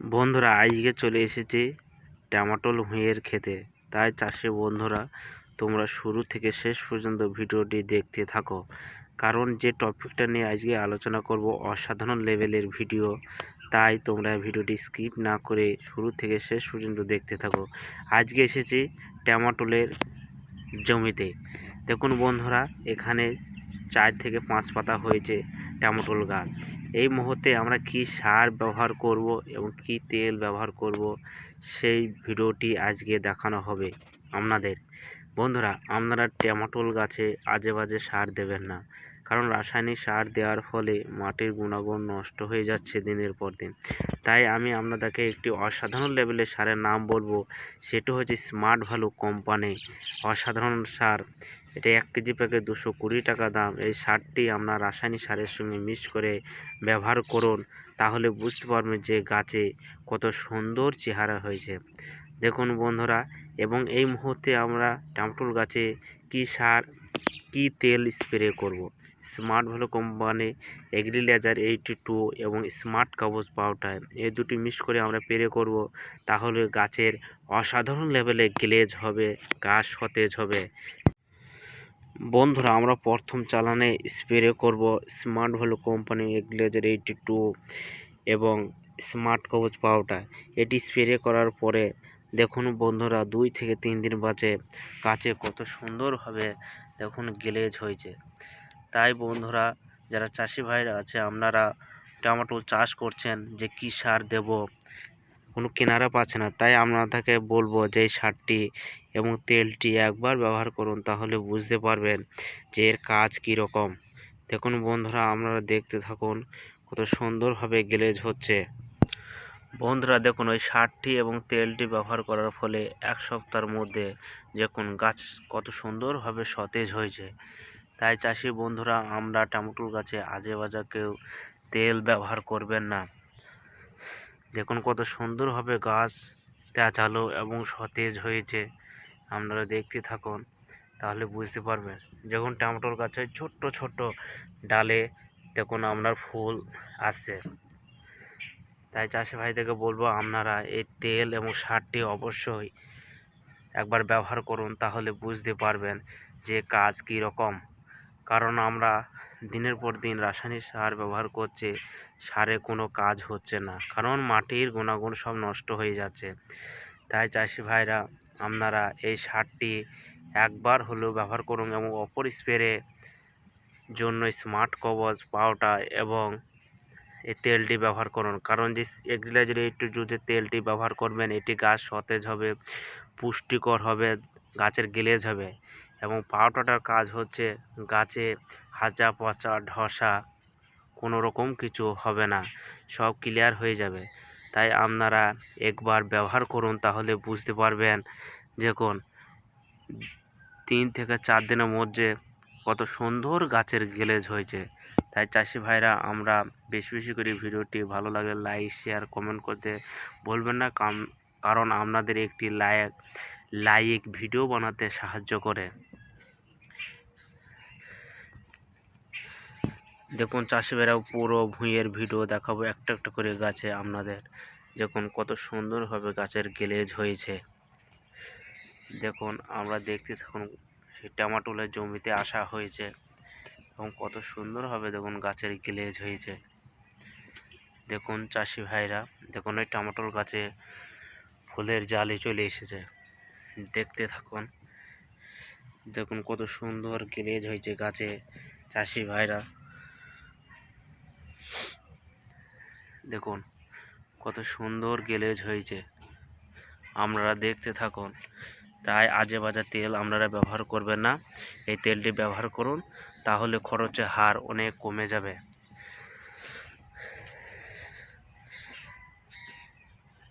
বন্ধুরা, আজকে চলে এসেছি টমাটোল ভুঁইয়ের খেতে তাই চাষি বন্ধুরা, তোমরা শুরু থেকে শেষ পর্যন্ত ভিডিওটি দেখতে থাকো। কারণ যে টপিকটা নিয়ে আজকে আলোচনা করব অসাধারণ লেভেলের ভিডিও, তাই তোমরা ভিডিওটি স্কিপ না করে শুরু থেকে শেষ পর্যন্ত দেখতে থাকো। আজকে এসেছি ট্যামাটোলের জমিতে। দেখুন বন্ধুরা, এখানে চার থেকে পাঁচ পাতা হয়েছে ট্যামাটোল গাছ। এই মুহূর্তে আমরা কি সার ব্যবহার করব এবং কি তেল ব্যবহার করব, সেই ভিডিওটি আজকে দেখানো হবে আপনাদের। বন্ধুরা, আপনারা টমেটোল গাছে আজে বাজে সার দেবেন না। কারণ রাসায়নিক সার দেওয়ার ফলে মাটির গুণাগুণ নষ্ট হয়ে যাচ্ছে দিনের পর দিন। তাই আমি আপনাদেরকে একটি অসাধারণ লেভেলের সারের নাম বলব, সেটি হচ্ছে স্মার্ট ভ্যালু কোম্পানি অসাধারণ সার। এটা এক কেজি প্যাকেট দুশো কুড়ি টাকা দাম। এই সারটি আপনার রাসায়নিক সারের সঙ্গে মিক্স করে ব্যবহার করুন, তাহলে বুঝতে পারবেন যে গাছে কত সুন্দর চেহারা হয়েছে। দেখুন বন্ধুরা, এবং এই মুহূর্তে আমরা টমেটোল গাছে কি সার, কি তেল স্প্রে করব। স্মার্ট ভ্যালু কোম্পানি এগ্রিলেজার এইটি টু এবং স্মার্ট কাগজ পাউডার। এই দুটি মিক্স করে আমরা স্প্রে করব। তাহলে গাছের অসাধারণ লেভেলে গ্লেজ হবে, গাছ সতেজ হবে। বন্ধুরা, আমরা প্রথম চালানে স্প্রে করব স্মার্ট ভ্যালু কোম্পানি এগ্লেজার এইটি টু এবং স্মার্ট কবচ পাউডার। এটি স্প্রে করার পরে দেখুন বন্ধুরা, দুই থেকে তিন দিন বাজে গাছে কত সুন্দরভাবে দেখুন গ্লেজ হয়েছে। তাই বন্ধুরা, যারা চাষি ভাইরা আছে, আপনারা টমেটো চাষ করছেন, যে কী সার দেব? কোনো কেনারা পাচ্ছে না। তাই আপনাদেরকে বলব যে সারটি এবং তেলটি একবার ব্যবহার করুন, তাহলে বুঝতে পারবেন যে এর কাজ কী রকম। দেখুন বন্ধুরা, আপনারা দেখতে থাকুন কত সুন্দরভাবে গ্লেজ হচ্ছে। বন্ধুরা, দেখুন ওই সারটি এবং তেলটি ব্যবহার করার ফলে এক সপ্তাহের মধ্যে দেখুন গাছ কত সুন্দরভাবে সতেজ হয়েছে। তাই চাষি বন্ধুরা, আমরা টমেটোর গাছে আজে বাজে কেউ তেল ব্যবহার করবেন না। দেখুন কত সুন্দরভাবে গাছ তেজালো এবং সতেজ হয়েছে। আপনারা দেখতে থাকুন, তাহলে বুঝতে পারবেন। যখন টমেটোর গাছে ছোট্ট ছোট্ট ডালে দেখুন আপনার ফুল আসছে। তাই চাষি ভাইদেরকে বলব, আপনারা এই তেল এবং সারটি অবশ্যই একবার ব্যবহার করুন, তাহলে বুঝতে পারবেন যে কাজ কী রকম কারণ আমরা দিনের পর দিন রাসায়নিক সার ব্যবহার করছে, সারে কোনো কাজ হচ্ছে না। কারণ মাটির গুণাগুণ সব নষ্ট হয়ে যাচ্ছে। তাই চাষি ভাইরা, আপনারা এই সারটি একবার হলেও ব্যবহার করুন এবং অপর স্প্রে জন্য স্মার্ট কবচ পাউডার এবং এই তেলটি ব্যবহার করুন। কারণ যে এগ্রিলাইজার একটু যে তেলটি ব্যবহার করবেন, এটি গাছ সতেজ হবে, পুষ্টিকর হবে, গাছের গেলেজ হবে। এবং পাউডারটার কাজ হচ্ছে গাছে হাঁচা পচা ঢসা কোনো রকম কিছু হবে না, সব ক্লিয়ার হয়ে যাবে। তাই আপনারা একবার ব্যবহার করুন, তাহলে বুঝতে পারবেন, দেখুন, তিন থেকে চার দিনের মধ্যে কত সুন্দর গাছের গেলেজ হয়েছে। তাই চাষি ভাইরা, আমরা বেশি বেশি করে ভিডিওটি ভালো লাগে লাইক শেয়ার কমেন্ট করতে বলবেন না কারণ আপনাদের একটি লাইক লাইক ভিডিও বানাতে সাহায্য করে। দেখুন চাষি ভাইরাও পুরো ভুঁইয়ের ভিডিও দেখাবো, একটা একটা করে গাছে আপনাদের। দেখুন, কত সুন্দরভাবে গাছের গেলেজ হয়েছে। দেখুন, আমরা দেখতে থাকুন, সেই টমাটোলের জমিতে আসা হয়েছে। এবং কত সুন্দরভাবে দেখুন, গাছের গ্লেজ হয়েছে। দেখুন চাষি ভাইরা দেখুন ওই টমেটোর গাছে ফুলের জালি চলে এসেছে। দেখতে থাকুন। দেখুন, কত সুন্দর গ্লেজ হয়েছে গাছে চাষি ভাইরা দেখুন, কত সুন্দর গ্লেজ হয়েছে। আপনারা দেখতে থাকুন। তাই আজে বাজে তেল আপনারা ব্যবহার করবেন না। এই তেলটি ব্যবহার করুন, তাহলে খরচের হার অনেক কমে যাবে।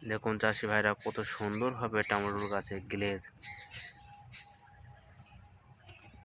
দেখুন, চাষি ভাইরা কত সুন্দরভাবে টমেটোর গাছে গ্লেজ